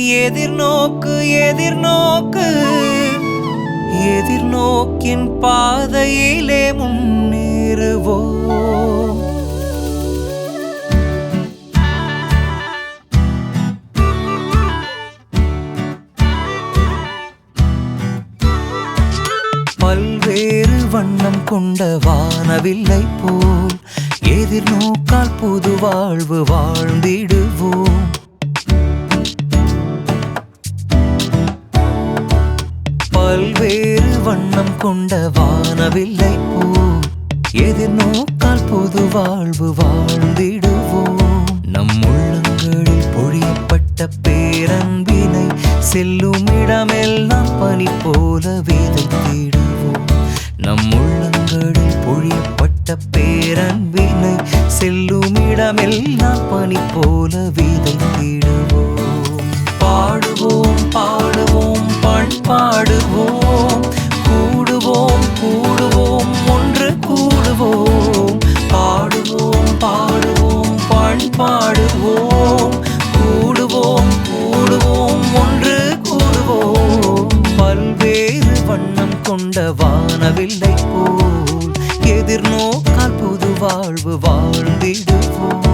எதிர்நோக்கு எதிர்நோக்கு. எதிர்நோக்கின் பாதையிலே முன்னேறுவோம். பல்வேறு வண்ணம் கொண்ட வானவில்லை போல் எதிர்நோக்கால் புது வாழ்வு வாழ்ந்திடுவோம். வண்ணம் கொண்ட வானவில்லை. போல் எதிர்நோக்கால் புது வாழ்வு வாழ்ந்திடுவோம். நம் உள்ளங்களில் பொழியப்பட்ட பேரன்பினை செல்லும் இடமெல்லாம் பனி போல விதைத்திடுவோம். நம் உள்ளங்களில் பொழியப்பட்ட பேரன்பினை செல்லும் இடமெல்லாம் பனி போல விதைத்திடுவோம். பாடுவோம் கூடுவோம் கூடுவோம் ஒன்று கூடுவோம். பல்வேறு வண்ணம் கொண்ட வானவில்லை போல் எதிர்நோக்கால் புது வாழ்வு வாழ்ந்திடுவோம்.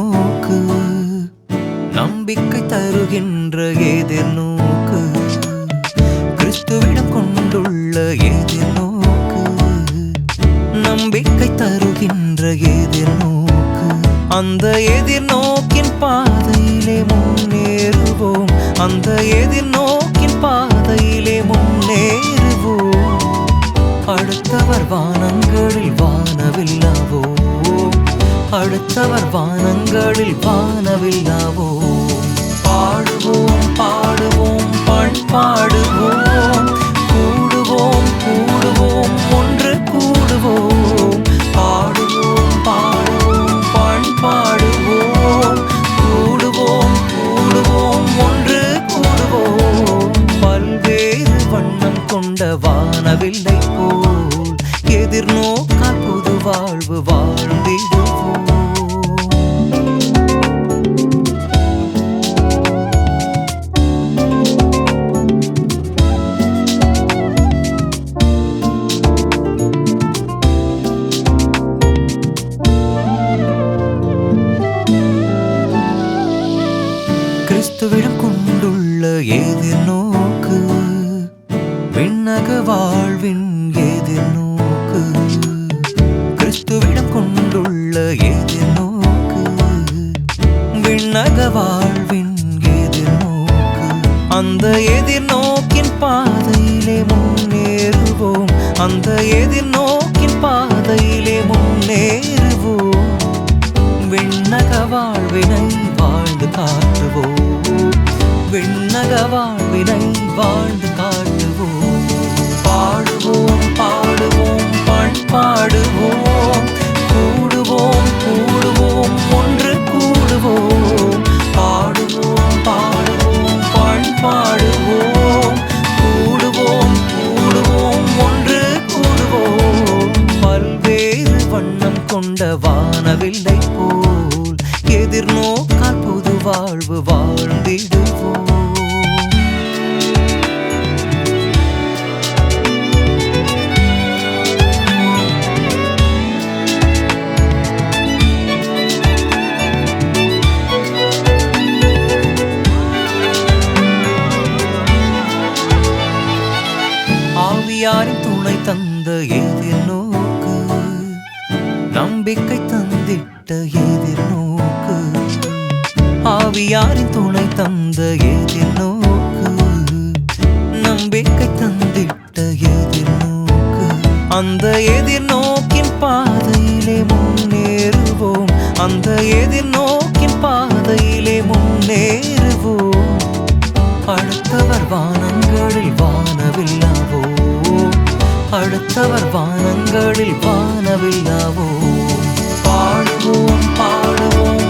நோக்கு நம்பிக்கை தருகின்ற எதிர்நோக்கு கிறிஸ்துவிடம் கொண்டுள்ள எதிர்நோக்கு நம்பிக்கை தருகின்ற எதிர்நோக்கு. அந்த எதிர்நோக்கின் பாதையிலே முன்னேறுவோம். அந்த எதிர்நோக்கின் பாதையிலே முன்னேறுவோம். அடுத்தவர் வானங்களில் வானவில்லாவோ? அடுத்தவர் வானங்களில் வானவில்லாவோ? பாடுவோம் பாடுவோம் பண் பாடுவோம் கூடுவோம் கூடுவோம் ஒன்று கூடுவோம். பாடுவோம் பாடுவோம் பண் பாடுவோம் கூடுவோம் கூடுவோம் ஒன்று கூடுவோம். பல்வேறு வண்ணம் கொண்ட வானவில்லை. கிறிஸ்துவிடம் கொண்டுள்ள எதிர்நோக்கு விண்ணக வாழ்வின் எதிர்நோக்கு கிறிஸ்துவிடம் கொண்டுள்ள எதிர்நோக்கு விண்ணக வாழ்வின் எதிர்நோக்கு அந்த எதிர்நோக்கின் பாதையிலே முன்னேறுவோம். அந்த எதிர்நோக்கு விண்ணக வாழ்வினை வாழ்ந்து காட்டுவோம். பாடுவோம் பாடுவோம் பண்பாடுவோம். கூடுவோம் கூடுவோம் ஒன்று கூடுவோம். பாடுவோம் பாடுவோம் பண்பாடுவோம். கூடுவோம் கூடுவோம் ஒன்று கூடுவோம். பல்வேறு வண்ணம் கொண்ட வானவில்லை போல் எதிர்நோக்கால் புது வாழ்வு வாழ்ந்திடும். தந்த எதிர்நோக்கு நம்பிக்கை தந்திட்ட எதிர்நோக்கு ஆவியாரின் துணை தந்த எதிர்நோக்கு நம்பிக்கை தந்திட்ட எதிர்நோக்கு அந்த எதிர்நோக்கின் பாதையிலே முன்னேறுவோம். அந்த எதிர்நோக்கின் பாதையிலே முன்னேறுவோம். அடுத்தவர் வானங்களில் வானவில்லாவோ அடுத்தவர் வானங்களில் வானவில்லாவோ? பாடுவோம் பாடுவோம்.